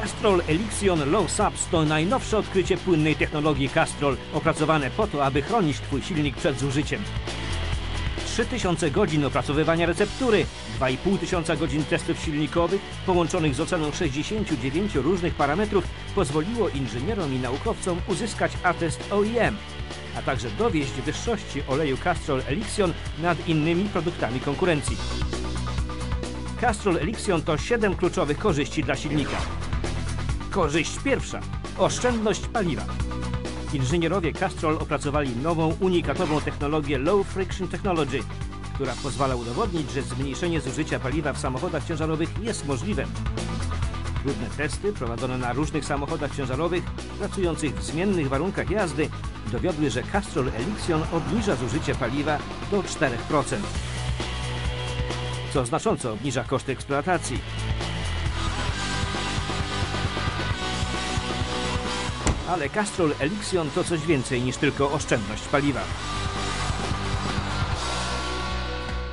Castrol Elixion Low Subs to najnowsze odkrycie płynnej technologii Castrol, opracowane po to, aby chronić Twój silnik przed zużyciem. 3000 godzin opracowywania receptury, 2500 godzin testów silnikowych połączonych z oceną 69 różnych parametrów pozwoliło inżynierom i naukowcom uzyskać atest OEM, a także dowieść wyższości oleju Castrol Elixion nad innymi produktami konkurencji. Castrol Elixion to 7 kluczowych korzyści dla silnika. Korzyść pierwsza. Oszczędność paliwa. Inżynierowie Castrol opracowali nową, unikatową technologię Low Friction Technology, która pozwala udowodnić, że zmniejszenie zużycia paliwa w samochodach ciężarowych jest możliwe. Trudne testy prowadzone na różnych samochodach ciężarowych pracujących w zmiennych warunkach jazdy dowiodły, że Castrol Elixion obniża zużycie paliwa do 4%, co znacząco obniża koszty eksploatacji. Ale Castrol Elixion to coś więcej niż tylko oszczędność paliwa.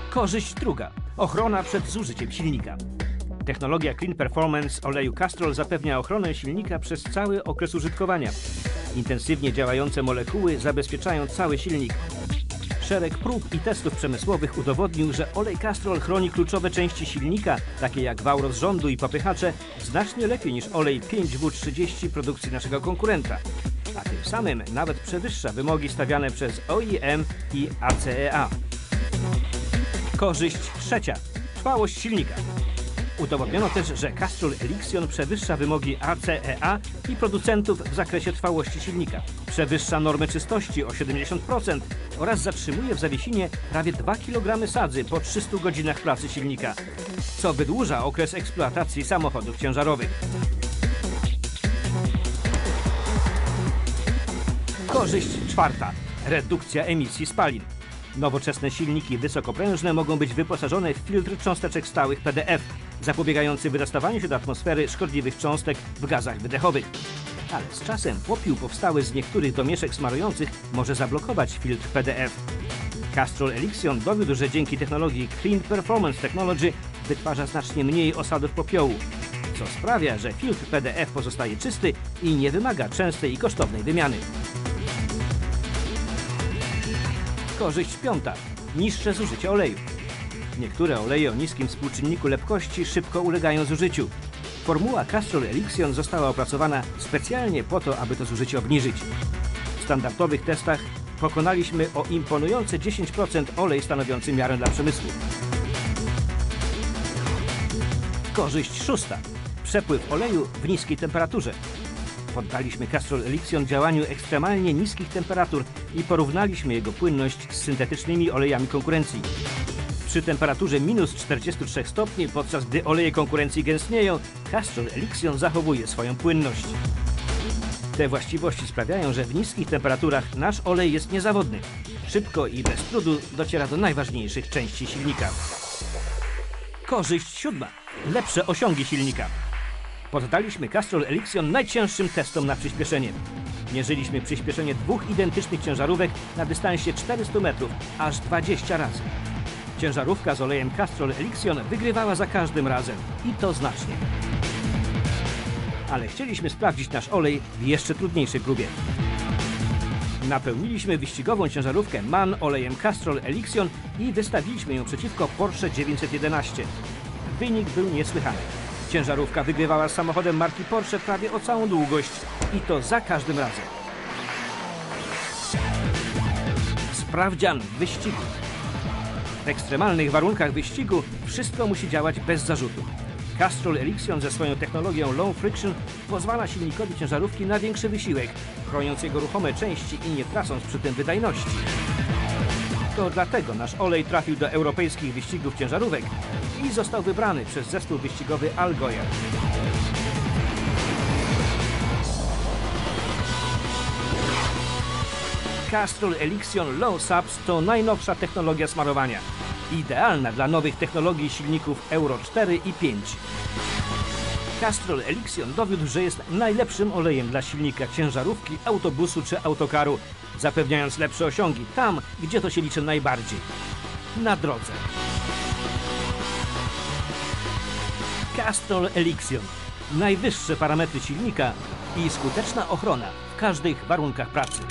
Korzyść druga. Ochrona przed zużyciem silnika. Technologia Clean Performance oleju Castrol zapewnia ochronę silnika przez cały okres użytkowania. Intensywnie działające molekuły zabezpieczają cały silnik. Szereg prób i testów przemysłowych udowodnił, że olej Castrol chroni kluczowe części silnika, takie jak wał rozrządu i popychacze, znacznie lepiej niż olej 5W30 produkcji naszego konkurenta. A tym samym nawet przewyższa wymogi stawiane przez OEM i ACEA. Korzyść trzecia. Trwałość silnika. Udowodniono też, że Castrol Elixion przewyższa wymogi ACEA i producentów w zakresie trwałości silnika. Przewyższa normy czystości o 70% oraz zatrzymuje w zawiesinie prawie 2 kg sadzy po 300 godzinach pracy silnika, co wydłuża okres eksploatacji samochodów ciężarowych. Korzyść czwarta. Redukcja emisji spalin. Nowoczesne silniki wysokoprężne mogą być wyposażone w filtr cząsteczek stałych PDF, zapobiegający wydostawaniu się do atmosfery szkodliwych cząstek w gazach wydechowych. Ale z czasem popiół powstały z niektórych domieszek smarujących może zablokować filtr PDF. Castrol Elixion dowiódł, że dzięki technologii Clean Performance Technology wytwarza znacznie mniej osadów popiołu, co sprawia, że filtr PDF pozostaje czysty i nie wymaga częstej i kosztownej wymiany. Korzyść piąta. Niższe zużycie oleju. Niektóre oleje o niskim współczynniku lepkości szybko ulegają zużyciu. Formuła Castrol Elixion została opracowana specjalnie po to, aby to zużycie obniżyć. W standardowych testach pokonaliśmy o imponujące 10% olej stanowiący miarę dla przemysłu. Korzyść szósta. Przepływ oleju w niskiej temperaturze. Poddaliśmy Castrol Elixion działaniu ekstremalnie niskich temperatur i porównaliśmy jego płynność z syntetycznymi olejami konkurencji. Przy temperaturze minus 43 stopni, podczas gdy oleje konkurencji gęstnieją, Castrol Elixion zachowuje swoją płynność. Te właściwości sprawiają, że w niskich temperaturach nasz olej jest niezawodny. Szybko i bez trudu dociera do najważniejszych części silnika. Korzyść siódma. Lepsze osiągi silnika. Poddaliśmy Castrol Elixion najcięższym testom na przyspieszenie. Mierzyliśmy przyspieszenie dwóch identycznych ciężarówek na dystansie 400 metrów, aż 20 razy. Ciężarówka z olejem Castrol Elixion wygrywała za każdym razem i to znacznie. Ale chcieliśmy sprawdzić nasz olej w jeszcze trudniejszej próbie. Napełniliśmy wyścigową ciężarówkę MAN olejem Castrol Elixion i wystawiliśmy ją przeciwko Porsche 911. Wynik był niesłychany. Ciężarówka wygrywała z samochodem marki Porsche prawie o całą długość i to za każdym razem. Sprawdzian wyścigu. W ekstremalnych warunkach wyścigu wszystko musi działać bez zarzutu. Castrol Elixion ze swoją technologią Low Friction pozwala silnikowi ciężarówki na większy wysiłek, chroniąc jego ruchome części i nie tracąc przy tym wydajności. To dlatego nasz olej trafił do europejskich wyścigów ciężarówek i został wybrany przez zespół wyścigowy Algoya. Castrol Elixion Low Subs to najnowsza technologia smarowania. Idealna dla nowych technologii silników Euro 4 i 5. Castrol Elixion dowiódł, że jest najlepszym olejem dla silnika ciężarówki, autobusu czy autokaru, zapewniając lepsze osiągi tam, gdzie to się liczy najbardziej. Na drodze. Castrol Elixion. najwyższe parametry silnika i skuteczna ochrona w każdych warunkach pracy.